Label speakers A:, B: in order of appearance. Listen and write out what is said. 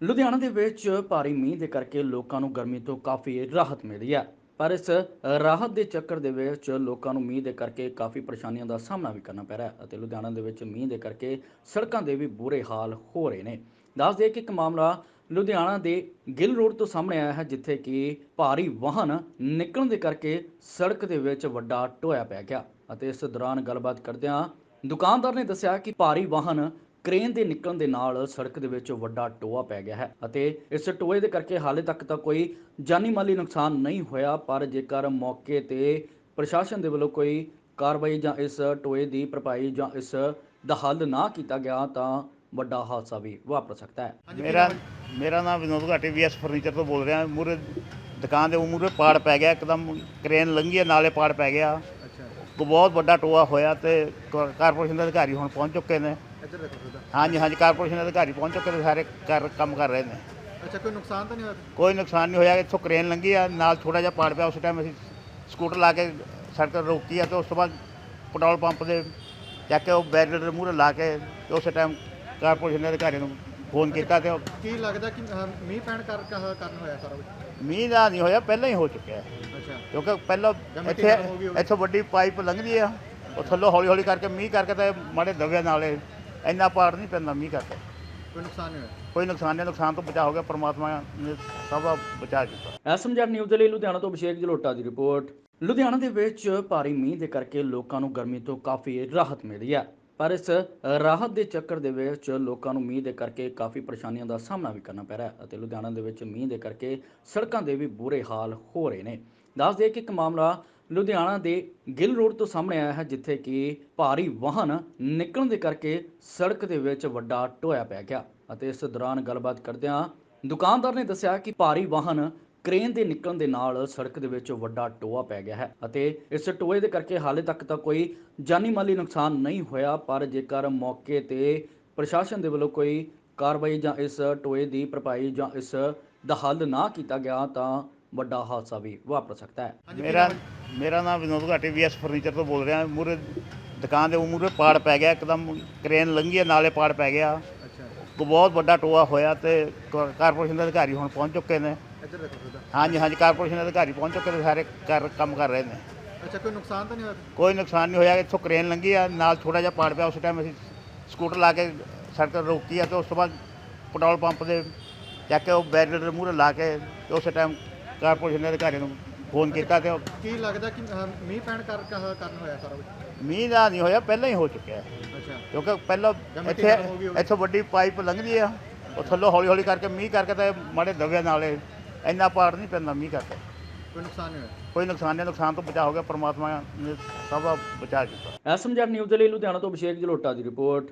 A: ਲੁਧਿਆਣਾ ਦੇ ਵਿੱਚ ਭਾਰੀ ਮੀਂਹ ਦੇ ਕਰਕੇ ਲੋਕਾਂ ਨੂੰ ਗਰਮੀ ਤੋਂ ਕਾਫੀ ਰਾਹਤ ਮਿਲੀ ਹੈ। ਪਰ ਇਸ ਰਾਹਤ ਦੇ ਚੱਕਰ ਦੇ ਵਿੱਚ ਲੋਕਾਂ ਨੂੰ ਮੀਂਹ ਦੇ ਕਰਕੇ ਕਾਫੀ ਪਰੇਸ਼ਾਨੀਆਂ ਦਾ ਸਾਹਮਣਾ ਵੀ ਕਰਨਾ ਪੈ ਰਿਹਾ ਹੈ ਅਤੇ ਲੁਧਿਆਣਾ ਦੇ ਵਿੱਚ ਮੀਂਹ ਦੇ ਕਰਕੇ ਸੜਕਾਂ ਦੇ ਵੀ ਬੁਰੇ ਹਾਲ ਹੋ ਰਹੇ ਨੇ। ਦੱਸ ਦਈਏ ਕਿ ਇੱਕ ਮਾਮਲਾ ਲੁਧਿਆਣਾ ਦੇ ਗਿੱਲ ਰੋਡ ਤੋਂ ਸਾਹਮਣੇ ਆਇਆ ਹੈ, ਜਿੱਥੇ ਕਿ ਭਾਰੀ ਵਾਹਨ ਨਿਕਲਣ ਦੇ ਕਰਕੇ ਸੜਕ ਦੇ ਵਿੱਚ ਵੱਡਾ ਟੋਇਆ ਪੈ ਗਿਆ। ਅਤੇ ਇਸ ਦੌਰਾਨ ਗੱਲਬਾਤ ਕਰਦਿਆਂ ਦੁਕਾਨਦਾਰ ਨੇ ਦੱਸਿਆ ਕਿ ਭਾਰੀ ਵਾਹਨ ਕ੍ਰੇਨ ਦੇ ਨਿਕਲਣ ਦੇ ਨਾਲ ਸੜਕ ਦੇ ਵਿੱਚ ਵੱਡਾ ਟੋਆ ਪੈ ਗਿਆ ਹੈ ਅਤੇ ਇਸ ਟੋਏ ਦੇ ਕਰਕੇ ਹਾਲੇ ਤੱਕ ਤਾਂ ਕੋਈ ਜਾਨੀ ਮਾਲੀ ਨੁਕਸਾਨ ਨਹੀਂ ਹੋਇਆ ਪਰ ਜੇਕਰ ਮੌਕੇ ਤੇ ਪ੍ਰਸ਼ਾਸਨ ਦੇ ਵੱਲੋਂ ਕੋਈ ਕਾਰਵਾਈ ਜਾਂ ਇਸ ਟੋਏ ਦੀ ਭਰਪਾਈ ਜਾਂ ਇਸ ਦਾ ਹੱਲ ਨਾ ਕੀਤਾ ਗਿਆ ਤਾਂ ਵੱਡਾ ਹਾਦਸਾ ਵੀ ਵਾਪਰ ਸਕਦਾ ਹੈ।
B: ਮੇਰਾ ਮੇਰਾ ਨਾਮ ਵਿਨੋਦ ਘਾਟੀ ਵੀਐਸ ਫਰਨੀਚਰ ਤੋਂ ਬੋਲ ਰਿਹਾ। ਮੂਰੇ ਦੁਕਾਨ ਦੇ ਮੂਰੇ ਪਾੜ ਪੈ ਗਿਆ ਇੱਕਦਮ ਕ੍ਰੇਨ ਲੰਘੀ ਹੈ, ਨਾਲੇ ਪਾੜ ਪੈ ਗਿਆ।
C: ਅੱਛਾ।
B: ਕੋ ਬਹੁਤ ਵੱਡਾ ਟੋਆ ਹੋਇਆ ਤੇ ਕਾਰਪੋਰੇਸ਼ਨ ਦੇ ਅਧਿਕਾਰੀ ਹੁਣ ਪਹੁੰਚ ਚੁੱਕੇ ਨੇ।
C: ਇੱਧਰ ਦੇਖੋ ਥੋੜਾ
B: ਹਾਂਜੀ ਹਾਂਜੀ ਕਾਰਪੋਰੇਸ਼ਨ ਦੇ ਅਧਿਕਾਰੀ ਪਹੁੰਚ ਚੁੱਕੇ ਨੇ ਸਾਰੇ ਕਰ ਕੰਮ ਕਰ ਰਹੇ ਨੇ।
C: ਅੱਛਾ ਕੋਈ ਨੁਕਸਾਨ ਤਾਂ ਨਹੀਂ ਹੋਇਆ?
B: ਕੋਈ ਨੁਕਸਾਨ ਨਹੀਂ ਹੋਇਆ ਇੱਥੋਂ ਕ੍ਰੇਨ ਲੰਘੀ ਆ ਨਾਲ ਥੋੜਾ ਜਿਹਾ ਪਾੜ ਪਿਆ ਉਸ ਟਾਈਮ ਅਸੀਂ ਸਕੂਟਰ ਲਾ ਕੇ ਸੜਕ ਰੋਕੀ ਆ ਤੇ ਉਸ ਤੋਂ ਬਾਅਦ ਪੈਟਰੋਲ ਪੰਪ ਦੇ ਚੱਕ ਕੇ ਉਹ ਬੈਰੀਅਰ ਦੇ ਮੂਹਰੇ ਲਾ ਕੇ ਤੇ ਉਸੇ ਟਾਈਮ ਕਾਰਪੋਰੇਸ਼ਨ ਦੇ ਅਧਿਕਾਰੀ ਨੂੰ ਫੋਨ ਕੀਤਾ ਤੇ ਉਹ
C: ਕੀ ਲੱਗਦਾ ਕਿ ਅਹ, ਮੀਂਹ ਪੈਣ ਕਰ ਕ- ਕਾਰਨ ਹੋਇਆ ਸਾਰਾ ਕੁਝ
B: ਮੀਂਹ ਦਾ ਨਹੀਂ ਹੋਇਆ ਪਹਿਲਾਂ ਹੀ ਹੋ ਚੁੱਕਿਆ ਹੈ।
C: ਅੱਛਾ।
B: ਕਿਉਂਕਿ ਪਹਿਲਾਂ ਇੱਥੇ
C: ਗਰਮ ਹੋ ਗਈ ਹੋਵੇ।
B: ਇੱਥੋਂ ਵੱਡੀ ਪਾਈਪ ਲੰਘਦੀ ਆ ਉਹ ਥੱਲੋਂ ਹੌਲੀ ਹੌਲੀ ਕਰਕੇ ਮੀਂਹ ਕਰਕੇ ਤੇ ਮਾੜੇ ਦਵਿਆਂ ਨਾਲੇ ਇੰਨਾ ਪਾੜ ਨਹੀਂ ਪੈਂਦਾ ਮੀਂਹ ਕਰਕੇ।
C: ਕੋਈ ਨੁਕਸਾਨ ਨਹੀਂ ਹੋਇਆ?
B: ਕੋਈ ਨੁਕਸਾਨ ਨਹੀਂ ਨੁਕਸਾਨ ਤੋਂ ਬਚਾ ਹੋ ਗਿਆ ਪਰਮਾਤਮਾ ਨੇ ਸਭ ਦਾ ਬਚਾ ਕੀਤਾ।
A: ਐਸਐਮਜੈਡ ਨਿਊਜ਼ ਦੇ ਲਈ ਲੁਧਿਆਣਾ ਤੋਂ ਅਭਿਸ਼ੇਕ ਜਲੋਟਾ ਦੀ ਰਿਪੋਰਟ। ਲੁਧਿਆਣਾ ਦੇ ਵਿੱਚ ਭਾਰੀ ਮੀਂਹ ਦੇ ਕਰਕੇ ਲੋਕਾਂ ਨੂੰ ਗਰਮੀ ਤੋਂ ਕਾਫੀ ਰਾਹਤ ਮਿਲੀ ਹੈ। ਪਰ ਇਸ ਰਾਹਤ ਦੇ ਚੱਕਰ ਦੇ ਵਿੱਚ ਲੋਕਾਂ ਨੂੰ ਮੀਂਹ ਦੇ ਕਰਕੇ ਕਾਫੀ ਪਰੇਸ਼ਾਨੀਆਂ ਦਾ ਸਾਹਮਣਾ ਵੀ ਕਰਨਾ ਪੈ ਰਿਹਾ ਹੈ ਅਤੇ ਲੁਧਿਆਣਾ ਦੇ ਵਿੱਚ ਮੀਂਹ ਦੇ ਕਰਕੇ ਸੜਕਾਂ ਦੇ ਵੀ ਬੁਰੇ ਹਾਲ ਹੋ ਰਹੇ ਨੇ। ਦੱਸ ਦਈਏ ਕਿ ਇੱਕ ਮਾਮਲਾ ਲੁਧਿਆਣਾ ਦੇ ਗਿੱਲ ਰੋਡ ਤੋਂ ਸਾਹਮਣੇ ਆਇਆ ਹੈ, ਜਿੱਥੇ ਕਿ ਭਾਰੀ ਵਾਹਨ ਨਿਕਲਣ ਦੇ ਕਰਕੇ ਸੜਕ ਦੇ ਵਿੱਚ ਵੱਡਾ ਟੋਇਆ ਪੈ ਗਿਆ ਅਤੇ ਇਸ ਦੌਰਾਨ ਗੱਲਬਾਤ ਕਰਦਿਆਂ ਦੁਕਾਨਦਾਰ ਨੇ ਦੱਸਿਆ ਕਿ ਭਾਰੀ ਵਾਹਨ ਕ੍ਰੇਨ ਦੇ ਨਿਕਲਣ ਦੇ ਨਾਲ ਸੜਕ ਦੇ ਵਿੱਚ ਵੱਡਾ ਟੋਆ ਪੈ ਗਿਆ ਹੈ ਅਤੇ ਇਸ ਟੋਏ ਦੇ ਕਰਕੇ ਹਾਲੇ ਤੱਕ ਤਾਂ ਕੋਈ ਜਾਨੀ ਮਾਲੀ ਨੁਕਸਾਨ ਨਹੀਂ ਹੋਇਆ, ਪਰ ਜੇਕਰ ਮੌਕੇ ਤੇ ਪ੍ਰਸ਼ਾਸਨ ਦੇ ਵੱਲੋਂ ਕੋਈ ਕਾਰਵਾਈ ਜਾਂ ਇਸ ਟੋਏ ਦੀ ਭਰਪਾਈ ਜਾਂ ਇਸ ਦਾ ਹੱਲ ਨਾ ਕੀਤਾ ਗਿਆ ਤਾਂ ਵੱਡਾ ਹਾਦਸਾ ਵੀ ਵਾਪਰ ਸਕਦਾ ਹੈ।
B: ਮੇਰਾ ਮੇਰਾ ਨਾਮ ਵਿਨੋਦ ਘਾਟੀ ਵੀਐਸ ਫਰਨੀਚਰ ਤੋਂ ਬੋਲ ਰਿਹਾ। ਮੂਰੇ ਦੁਕਾਨ ਦੇ ਮੂਰੇ ਪਾੜ ਪੈ ਗਿਆ ਇੱਕਦਮ ਕ੍ਰੇਨ ਲੰਘੀ ਹੈ, ਨਾਲੇ ਪਾੜ ਪੈ ਗਿਆ।
C: ਅੱਛਾ।
B: ਬਹੁਤ ਵੱਡਾ ਟੋਆ ਹੋਇਆ ਤੇ ਕ- ਕਾਰਪੋਰੇਸ਼ਨ ਦੇ ਅਧਿਕਾਰੀ ਹੁਣ ਪਹੁੰਚ ਚੁੱਕੇ ਨੇ।
C: ਇੱਧਰ ਦੇਖੋ ਥੋੜਾ
B: ਹਾਂਜੀ ਹਾਂਜੀ ਕਾਰਪੋਰੇਸ਼ਨ ਦੇ ਅਧਿਕਾਰੀ ਪਹੁੰਚ ਚੁੱਕੇ ਨੇ ਸਾਰੇ ਕਰ ਕੰਮ ਕਰ ਰਹੇ ਨੇ।
C: ਅੱਛਾ ਕੋਈ ਨੁਕਸਾਨ ਤਾਂ ਨਹੀਂ ਹੋਇਆ?
B: ਕੋਈ ਨੁਕਸਾਨ ਨਹੀਂ ਹੋਇਆ ਇੱਥੋਂ ਕ੍ਰੇਨ ਲੰਘੀ ਆ ਨਾਲ ਥੋੜਾ ਜਿਹਾ ਪਾੜ ਪਿਆ ਉਸ ਟਾਈਮ ਅਸੀਂ ਸਕੂਟਰ ਲਾ ਕੇ ਸੜਕ ਤੇ ਰੋਕੀ ਆ ਤੇ ਉਸ ਤੋਂ ਬਾਅਦ ਪੈਟਰੋਲ ਪੰਪ ਦੇ ਚੱਕ ਕੇ ਉਹ ਬੈਰੀਅਰ ਦੇ ਮੂਹਰੇ ਲਾ ਕੇ ਤੇ ਉਸੇ ਟਾਈਮ ਕਾਰਪੋਰੇਸ਼ਨ ਦੇ ਅਧਿਕਾਰੀ ਨੂੰ ਫੋਨ ਕੀਤਾ ਤੇ ਉਹ
C: ਕੀ ਲੱਗਦਾ ਕਿ ਅਹ, ਮੀਂਹ ਪੈਣ ਕਰ ਕ- ਕਾਰਨ ਹੋਇਆ ਸਾਰਾ ਕੁਝ
B: ਮੀਂਹ ਦਾ ਨਹੀਂ ਹੋਇਆ ਪਹਿਲਾਂ ਹੀ ਹੋ ਚੁੱਕਿਆ ਹੈ।
C: ਅੱਛਾ।
B: ਕਿਉਂਕਿ ਪਹਿਲਾਂ ਇੱਥੇ
C: ਗਰਮ ਹੋ ਗਈ ਹੋਵੇ।
B: ਇੱਥੋਂ ਵੱਡੀ ਪਾਈਪ ਲੰਘਦੀ ਆ ਉਹ ਥੱਲੋਂ ਹੌਲੀ ਹੌਲੀ ਕਰਕੇ ਮੀਂਹ ਕਰਕੇ ਤੇ ਮਾੜੇ ਦਵਿਆਂ ਨਾਲੇ ਇੰਨਾ ਪਾੜ ਨਹੀਂ ਪੈਂਦਾ ਮੀਂਹ ਕਰਕੇ।
C: ਕੋਈ ਨੁਕਸਾਨ ਨਹੀਂ ਹੋਇਆ?
B: ਕੋਈ ਨੁਕਸਾਨ ਨਹੀਂ ਨੁਕਸਾਨ ਤੋਂ ਬਚਾ ਹੋ ਗਿਆ ਪਰਮਾਤਮਾ ਨੇ ਸਭ ਦਾ ਬਚਾ ਕੀਤਾ
A: ਐਸਐਮਜੈਡ ਨਿਊਜ਼ ਦੇ ਲਈ ਲੁਧਿਆਣਾ ਤੋਂ ਅਭਿਸ਼ੇਕ ਜਲੋਟਾ ਦੀ ਰਿਪੋਰਟ।